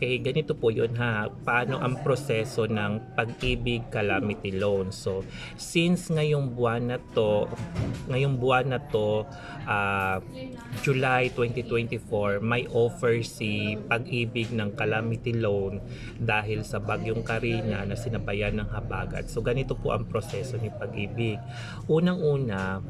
Okay, ganito po yun ha. Paano ang proseso ng pag-ibig calamity loan. So, since ngayong buwan na to, ngayong buwan na to, ah, July 2024, may offer si pag-ibig ng calamity loan dahil sa bagyong Karina na sinabayan ng habagat. So, ganito po ang proseso ni pag-ibig. Unang-una,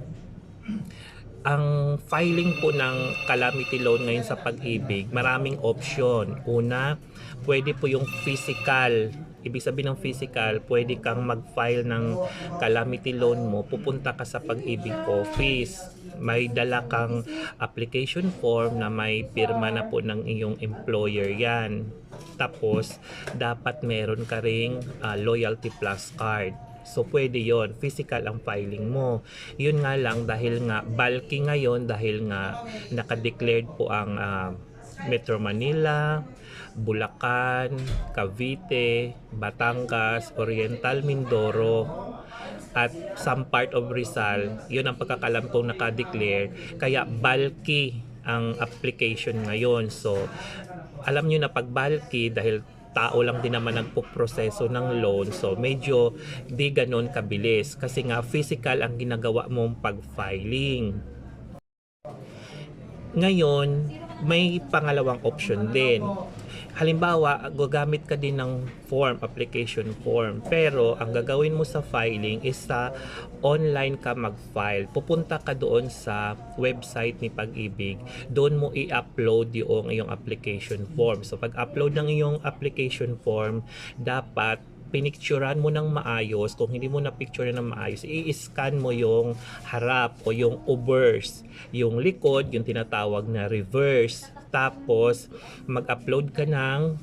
ang filing po ng calamity loan ngayon sa pag-ibig, maraming option. Una, pwede po yung physical. Ibig sabihin ng physical, pwede kang mag-file ng calamity loan mo, pupunta ka sa pag-ibig office. May dala kang application form na may pirma na po ng iyong employer yan. Tapos, dapat meron ka ring ah, loyalty plus card. So, pwede yon Physical ang filing mo. Yun nga lang, dahil nga, bulky ngayon, dahil nga, nakadeclared po ang ah, Metro Manila, Bulacan, Cavite, Batangas, Oriental Mindoro, at some part of Rizal, yun ang pagkakalam kong nakadeclare. Kaya bulky ang application ngayon. So, alam nyo na pag bulky, dahil tao lang din naman nagpo-proseso ng loan. So, medyo di ganon kabilis. Kasi nga, physical ang ginagawa mong pag-filing. Ngayon, may pangalawang option din. Halimbawa, gagamit ka din ng form, application form. Pero, ang gagawin mo sa filing is sa online ka mag-file. Pupunta ka doon sa website ni Pag-ibig. Doon mo i-upload yung iyong application form. So, pag-upload ng iyong application form, dapat pinicturean mo ng maayos. Kung hindi mo na picture ng maayos, i-scan mo yung harap o yung obverse. Yung likod, yung tinatawag na reverse. Tapos, mag-upload ka ng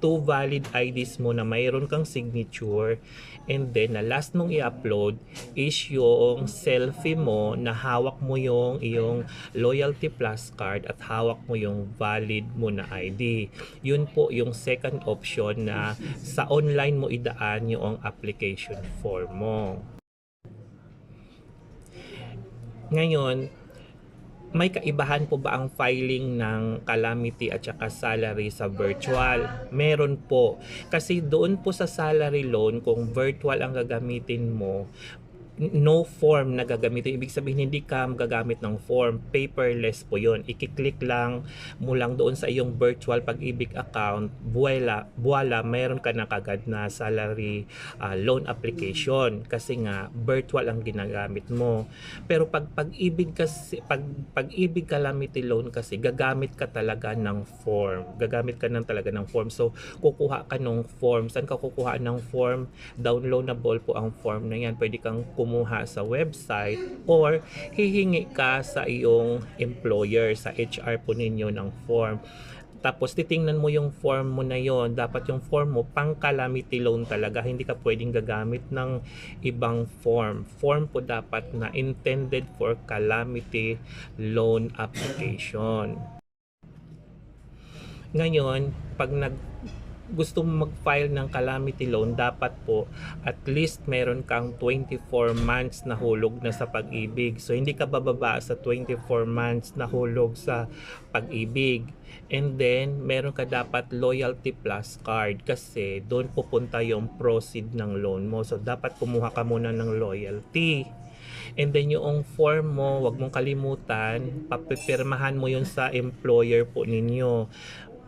two valid IDs mo na mayroon kang signature and then na last mong i-upload is yung selfie mo na hawak mo yung iyong loyalty plus card at hawak mo yung valid mo na ID. Yun po yung second option na sa online mo idaan yung application form mo. Ngayon, may kaibahan po ba ang filing ng calamity at saka salary sa virtual? Meron po. Kasi doon po sa salary loan, kung virtual ang gagamitin mo, no form na gagamitin. Ibig sabihin, hindi ka gagamit ng form. Paperless po yon. Ikiklik lang mo lang doon sa iyong virtual pag-ibig account. Buwala, buwala, mayroon ka na kagad na salary ah, loan application. Kasi nga, virtual ang ginagamit mo. Pero pag pag-ibig kasi, pag pag-ibig calamity loan kasi, gagamit ka talaga ng form. Gagamit ka ng talaga ng form. So, kukuha ka ng form. Saan ka kukuha ng form? Downloadable po ang form na yan. Pwede kang kumuha sa website or hihingi ka sa iyong employer, sa HR po ninyo ng form. Tapos titingnan mo yung form mo na yon. Dapat yung form mo pang calamity loan talaga. Hindi ka pwedeng gagamit ng ibang form. Form po dapat na intended for calamity loan application. Ngayon, pag nag gusto mo mag-file ng calamity loan, dapat po at least meron kang 24 months na hulog na sa pag-ibig. So, hindi ka bababa sa 24 months na hulog sa pag-ibig. And then, meron ka dapat loyalty plus card kasi doon pupunta yung proceed ng loan mo. So, dapat kumuha ka muna ng loyalty. And then yung form mo, wag mong kalimutan, papipirmahan mo yun sa employer po ninyo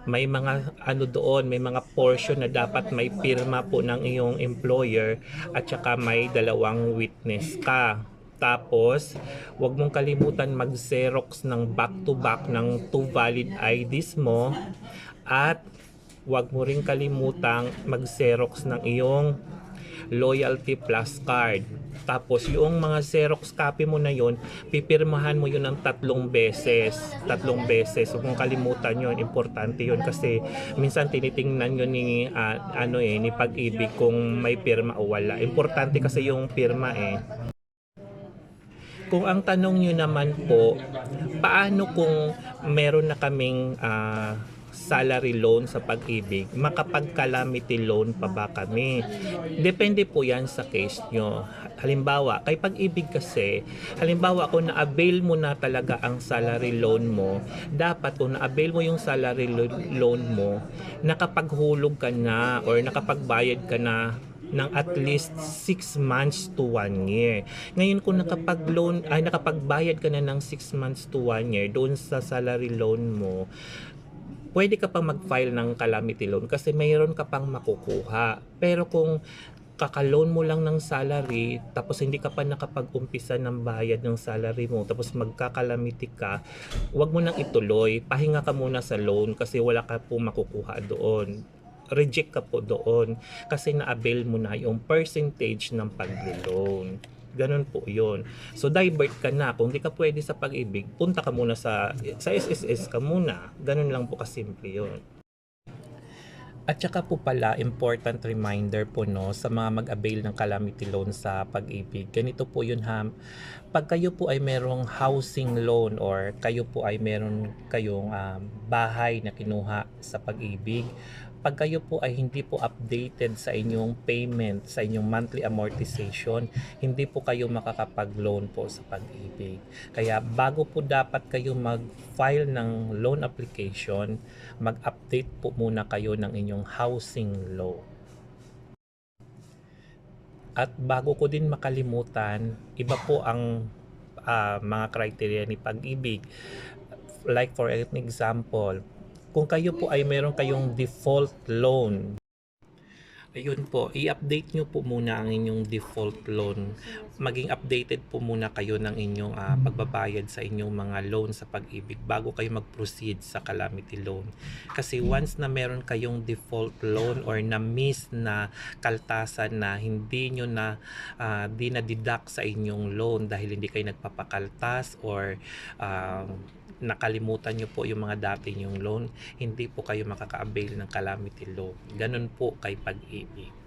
may mga ano doon, may mga portion na dapat may pirma po ng iyong employer at saka may dalawang witness ka. Tapos, wag mong kalimutan mag-xerox ng back-to-back ng two valid IDs mo at wag mo rin kalimutang mag-xerox ng iyong loyalty plus card. Tapos yung mga Xerox copy mo na yon, pipirmahan mo yun ng tatlong beses. Tatlong beses. Huwag mong kalimutan yun. Importante yun kasi minsan tinitingnan yun ni ah, ano eh, ni pag-ibig kung may pirma o wala. Importante kasi yung pirma eh. Kung ang tanong nyo naman po, paano kung meron na kaming ah, salary loan sa pag-ibig, makapag-calamity loan pa ba kami? Depende po yan sa case nyo. Halimbawa, kay pag-ibig kasi, halimbawa kung na-avail mo na talaga ang salary loan mo, dapat kung na-avail mo yung salary lo- loan mo, nakapaghulog ka na or nakapagbayad ka na ng at least 6 months to 1 year. Ngayon kung nakapag-loan ay nakapagbayad ka na ng 6 months to 1 year doon sa salary loan mo, pwede ka pang mag-file ng calamity loan kasi mayroon ka pang makukuha. Pero kung kakaloan mo lang ng salary tapos hindi ka pa nakapag-umpisa ng bayad ng salary mo tapos magkakalamity ka, wag mo nang ituloy. Pahinga ka muna sa loan kasi wala ka po makukuha doon. Reject ka po doon kasi na-avail mo na yung percentage ng pag-loan. Ganun po yun. So, divert ka na. Kung di ka pwede sa pag-ibig, punta ka muna sa, sa SSS ka muna. Ganun lang po kasimple yun. At saka po pala, important reminder po no, sa mga mag-avail ng calamity loan sa pag-ibig. Ganito po yun ha. Pag kayo po ay merong housing loan or kayo po ay meron kayong um, bahay na kinuha sa pag-ibig, pag kayo po ay hindi po updated sa inyong payment, sa inyong monthly amortization, hindi po kayo makakapag-loan po sa pag-ibig. Kaya bago po dapat kayo mag-file ng loan application, mag-update po muna kayo ng inyong housing law. At bago ko din makalimutan, iba po ang ah, mga criteria ni pag-ibig. Like for an example, kung kayo po ay meron kayong default loan, ayun po, i-update nyo po muna ang inyong default loan. Maging updated po muna kayo ng inyong ah, pagbabayad sa inyong mga loan sa pag-ibig bago kayo mag-proceed sa calamity loan. Kasi once na meron kayong default loan or na-miss na kaltasan na hindi nyo na ah, di na-deduct sa inyong loan dahil hindi kayo nagpapakaltas or ah, nakalimutan nyo po yung mga dati yung loan, hindi po kayo makaka-avail ng calamity loan. Ganun po kay pag-ibig.